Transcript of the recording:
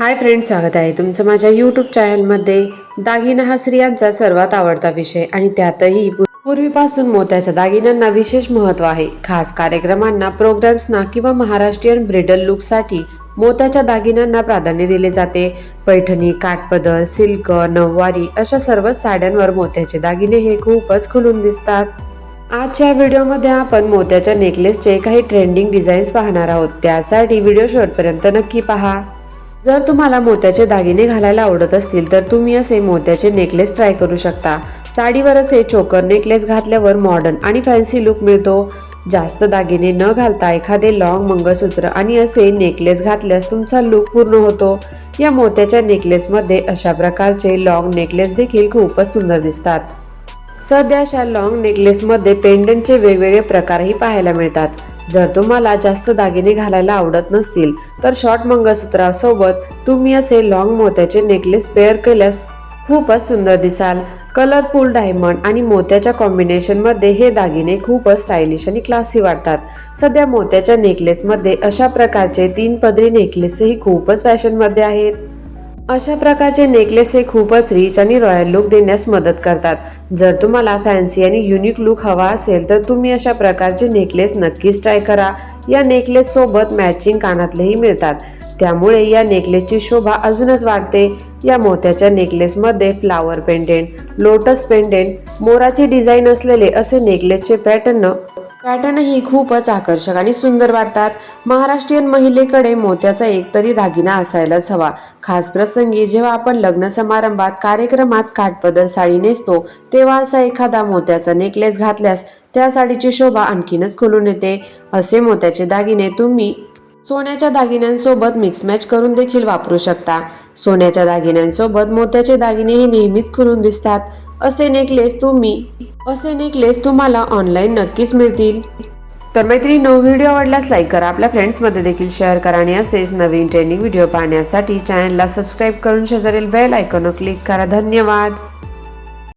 Hi friend स्वागत आहे तुमचं माझ्या यूट्यूब चॅनलमध्ये दागिना हा स्त्रियांचा सर्वात आवडता विषय आणि त्यातही पूर्वीपासून मोत्याच्या दागिन्यांना विशेष महत्त्व आहे. खास कार्यक्रमांना प्रोग्राम्सना किंवा महाराष्ट्रीयन ब्रिडल लुकसाठी मोत्याच्या दागिन्यांना प्राधान्य दिले जाते. पैठणी काठपदर सिल्क नऊवारी अशा सर्वच साड्यांवर मोत्याचे दागिने हे खूपच खुलून दिसतात. आजच्या व्हिडिओमध्ये आपण मोत्याच्या नेकलेसचे काही ट्रेंडिंग डिझाईन्स पाहणार आहोत. त्यासाठी व्हिडिओ शेवटपर्यंत नक्की पहा. जर तुम्हाला मोत्याचे दागिने घालायला आवडत असतील तर तुम्ही असे मोत्याचे नेकलेस ट्राय करू शकता. साडीवर असे चोकर नेकलेस घातल्यावर मॉडर्न आणि फॅन्सी लुक मिळतो. जास्त दागिने न घालता एखादे लॉंग मंगळसूत्र आणि असे नेकलेस घातल्यास तुमचा लुक पूर्ण होतो. या मोत्याच्या नेकलेसमध्ये अशा प्रकारचे लॉंग नेकलेस देखील खूपच सुंदर दिसतात. सध्या अशा लॉंग नेकलेसमध्ये पेंडंटचे वेगवेगळे प्रकारही पाहायला मिळतात. जर तुम्हाला जास्त दागिने घालायला आवडत नसतील तर शॉर्ट मंगळसूत्रासोबत तुम्ही असे लॉंग मोत्याचे नेकलेस पेअर केल्यास खूपच सुंदर दिसाल. कलरफुल डायमंड आणि मोत्याच्या कॉम्बिनेशनमध्ये हे दागिने खूपच स्टायलिश आणि क्लासी वाटतात. सध्या मोत्याच्या नेकलेसमध्ये अशा प्रकारचे तीन पदरी नेकलेसही खूपच फॅशनमध्ये आहेत. अशा प्रकारचे नेकलेस हे खूपच रिच आणि रॉयल लुक देण्यास मदत करतात. जर तुम्हाला फॅन्सी आणि युनिक लुक हवा असेल तर तुम्ही अशा प्रकारचे नेकलेस नक्कीच ट्राय करा. या नेकलेस सोबत मॅचिंग कानातलेही मिळतात. त्यामुळे या नेकलेसची शोभा अजूनच वाढते. या मोत्याच्या नेकलेसमध्ये फ्लावर पेंडेंट लोटस पेंडेंट मोराची डिझाईन असलेले असे नेकलेसचे पॅटर्न पॅटर्नही खूपच आकर्षक आणि सुंदर वाटतात. महाराष्ट्रीयन महिलेकडे मोत्याचा एकतरी दागिना असायलाच हवा. खास प्रसंगी जेव्हा आपण लग्न समारंभात कार्यक्रमात काठपदर साडी नेसतो तेव्हा असा एखादा मोत्याचा नेकलेस घातल्यास त्या साडीची शोभा आणखीनच खुलून येते. असे मोत्याचे दागिने तुम्ही सोन्याच्या दागिन्यांसोबत मिक्स मॅच करून देखील वापरू शकता. सोन्याच्या दागिन्यांसोबत मोत्याचे दागिने हे नेहमीच खुलून दिसतात. असे नेकलेस तुम्ही असे नेकलेस तुम्हाला ऑनलाईन नक्कीच मिळतील. तर मैत्रिणी व्हिडिओ आवडल्यास लाईक करा. आपल्या फ्रेंड्समध्ये देखील शेअर करा आणि असेच नवीन ट्रेंडिंग व्हिडिओ पाहण्यासाठी चॅनलला सबस्क्राईब करून शेजारील बेल आयकॉनवर क्लिक करा. धन्यवाद!